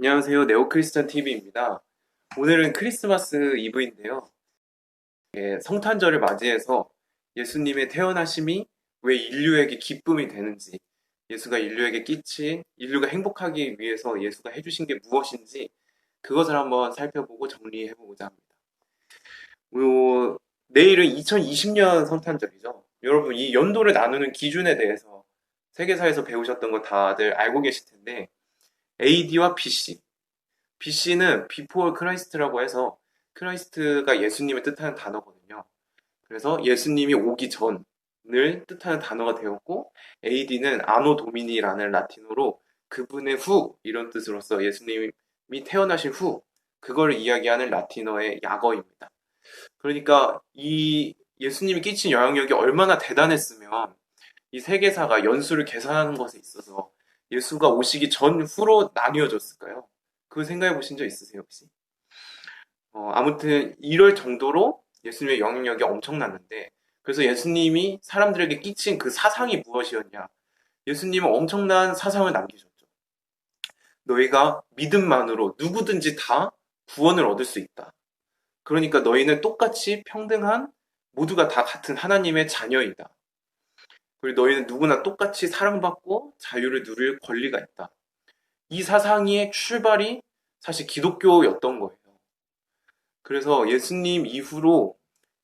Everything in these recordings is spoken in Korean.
안녕하세요. 네오크리스천 TV입니다. 오늘은 크리스마스 이브인데요. 예, 성탄절을 맞이해서 예수님의 태어나심이 왜 인류에게 기쁨이 되는지, 예수가 인류에게 끼친, 인류가 행복하기 위해서 예수가 해주신 게 무엇인지, 그것을 한번 살펴보고 정리해보고자 합니다. 요, 내일은 2020년 성탄절이죠. 여러분, 이 연도를 나누는 기준에 대해서 세계사에서 배우셨던 거 다들 알고 계실 텐데, AD와 BC. BC는 Before Christ라고 해서 크라이스트가 예수님을 뜻하는 단어거든요. 그래서 예수님이 오기 전을 뜻하는 단어가 되었고 AD는 아노 도미니라는 라틴어로 그분의 후 이런 뜻으로서 예수님이 태어나신 후 그걸 이야기하는 라틴어의 약어입니다. 그러니까 이 예수님이 끼친 영향력이 얼마나 대단했으면 이 세계사가 연수를 계산하는 것에 있어서 예수가 오시기 전후로 나뉘어졌을까요? 그 생각해 보신 적 있으세요, 혹시? 어, 아무튼 이럴 정도로 예수님의 영향력이 엄청났는데, 그래서 예수님이 사람들에게 끼친 그 사상이 무엇이었냐? 예수님은 엄청난 사상을 남기셨죠. 너희가 믿음만으로 누구든지 다 구원을 얻을 수 있다. 그러니까 너희는 똑같이 평등한 모두가 다 같은 하나님의 자녀이다. 그리고 너희는 누구나 똑같이 사랑받고 자유를 누릴 권리가 있다. 이 사상의 출발이 사실 기독교였던 거예요. 그래서 예수님 이후로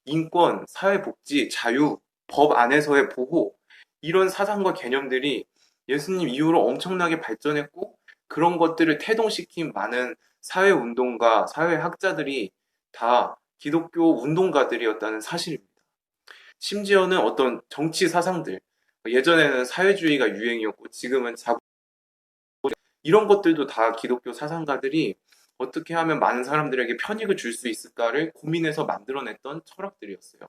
인권, 사회복지, 자유, 법 안에서의 보호, 이런 사상과 개념들이 예수님 이후로 엄청나게 발전했고, 그런 것들을 태동시킨 많은 사회운동가, 사회학자들이 다 기독교 운동가들이었다는 사실입니다. 심지어는 어떤 정치 사상들, 예전에는 사회주의가 유행이었고 지금은 자국 이런 것들도 다 기독교 사상가들이 어떻게 하면 많은 사람들에게 편익을 줄 수 있을까를 고민해서 만들어냈던 철학들이었어요.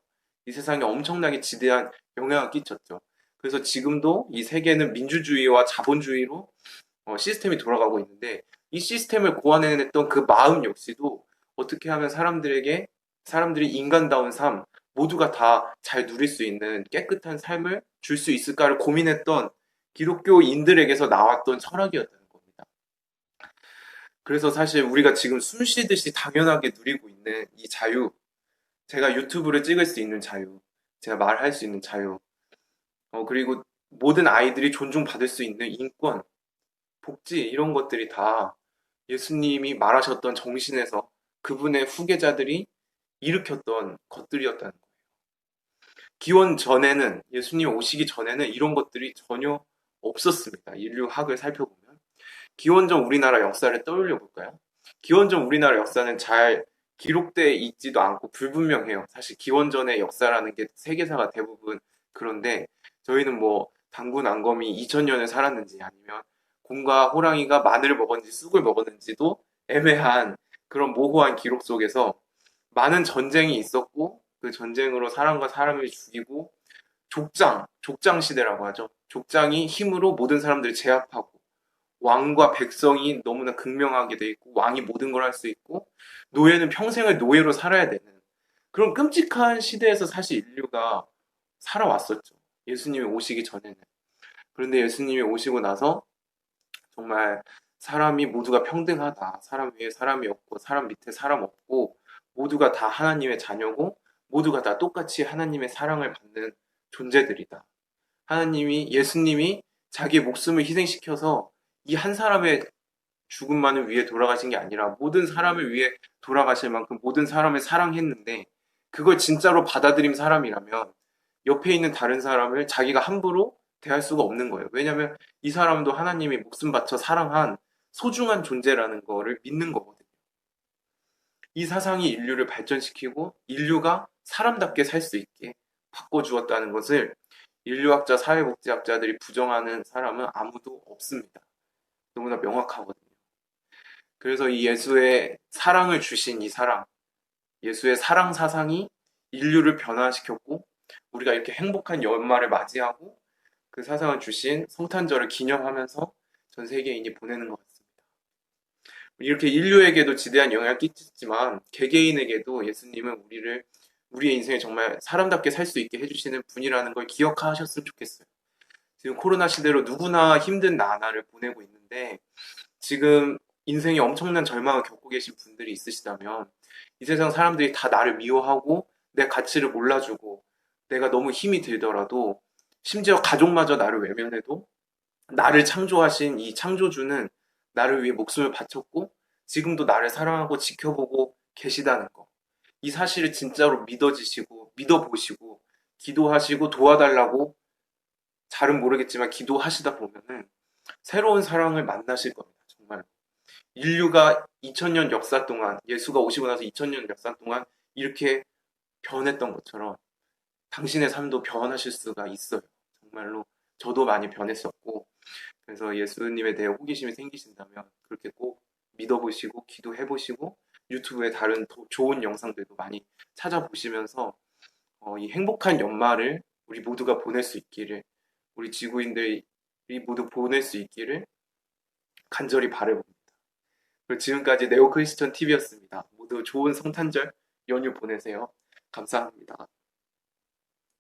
이 세상에 엄청나게 지대한 영향을 끼쳤죠. 그래서 지금도 이 세계는 민주주의와 자본주의로 어, 시스템이 돌아가고 있는데 이 시스템을 고안해냈던 그 마음 역시도 어떻게 하면 사람들에게 사람들이 인간다운 삶, 모두가 다 잘 누릴 수 있는 깨끗한 삶을 줄 수 있을까를 고민했던 기독교인들에게서 나왔던 철학이었다는 겁니다. 그래서 사실 우리가 지금 숨 쉬듯이 당연하게 누리고 있는 이 자유, 제가 유튜브를 찍을 수 있는 자유, 제가 말할 수 있는 자유, 어, 그리고 모든 아이들이 존중받을 수 있는 인권, 복지, 이런 것들이 다 예수님이 말하셨던 정신에서 그분의 후계자들이 일으켰던 것들이었다는 거예요. 기원 전에는 예수님 오시기 전에는 이런 것들이 전혀 없었습니다. 인류학을 살펴보면 기원 전 우리나라 역사를 떠올려 볼까요? 기원 전 우리나라 역사는 잘 기록돼 있지도 않고 불분명해요. 사실 기원 전의 역사라는 게 세계사가 대부분 그런데 저희는 뭐 당군 난검이 2000년을 살았는지 아니면 곰과 호랑이가 마늘을 먹었는지 쑥을 먹었는지도 애매한 그런 모호한 기록 속에서 많은 전쟁이 있었고 그 전쟁으로 사람과 사람을 죽이고 족장, 족장 시대라고 하죠. 족장이 힘으로 모든 사람들을 제압하고 왕과 백성이 너무나 극명하게 돼 있고 왕이 모든 걸 할 수 있고 노예는 평생을 노예로 살아야 되는 그런 끔찍한 시대에서 사실 인류가 살아왔었죠. 예수님이 오시기 전에는. 그런데 예수님이 오시고 나서 정말 사람이 모두가 평등하다. 사람 위에 사람이 없고 사람 밑에 사람 없고 모두가 다 하나님의 자녀고 모두가 다 똑같이 하나님의 사랑을 받는 존재들이다. 하나님이 예수님이 자기의 목숨을 희생시켜서 이 한 사람의 죽음만을 위해 돌아가신 게 아니라 모든 사람을 위해 돌아가실 만큼 모든 사람을 사랑했는데 그걸 진짜로 받아들인 사람이라면 옆에 있는 다른 사람을 자기가 함부로 대할 수가 없는 거예요. 왜냐하면 이 사람도 하나님이 목숨 바쳐 사랑한 소중한 존재라는 거를 믿는 거거든요. 이 사상이 인류를 발전시키고 인류가 사람답게 살 수 있게 바꿔주었다는 것을 인류학자, 사회복지학자들이 부정하는 사람은 아무도 없습니다. 너무나 명확하거든요. 그래서 이 예수의 사랑을 주신 이 사랑, 예수의 사랑 사상이 인류를 변화시켰고, 우리가 이렇게 행복한 연말을 맞이하고 그 사상을 주신 성탄절을 기념하면서 전 세계인이 보내는 것 같습니다. 이렇게 인류에게도 지대한 영향을 끼쳤지만 개개인에게도 예수님은 우리를 우리의 인생에 정말 사람답게 살 수 있게 해주시는 분이라는 걸 기억하셨으면 좋겠어요. 지금 코로나 시대로 누구나 힘든 나날을 보내고 있는데 지금 인생에 엄청난 절망을 겪고 계신 분들이 있으시다면 이 세상 사람들이 다 나를 미워하고 내 가치를 몰라주고 내가 너무 힘이 들더라도 심지어 가족마저 나를 외면해도 나를 창조하신 이 창조주는 나를 위해 목숨을 바쳤고 지금도 나를 사랑하고 지켜보고 계시다는 거. 이 사실을 진짜로 믿어지시고 믿어보시고 기도하시고 도와달라고 잘은 모르겠지만 기도하시다 보면은 새로운 사랑을 만나실 겁니다. 정말. 인류가 2000년 역사 동안 예수가 오시고 나서 2000년 역사 동안 이렇게 변했던 것처럼 당신의 삶도 변하실 수가 있어요. 정말로 저도 많이 변했었고 그래서 예수님에 대해 호기심이 생기신다면 그렇게 꼭 믿어보시고 기도해보시고 유튜브에 다른 더 좋은 영상들도 많이 찾아보시면서 어, 이 행복한 연말을 우리 모두가 보낼 수 있기를 우리 지구인들이 모두 보낼 수 있기를 간절히 바라봅니다. 그리고 지금까지 네오 크리스천 TV였습니다. 모두 좋은 성탄절 연휴 보내세요. 감사합니다.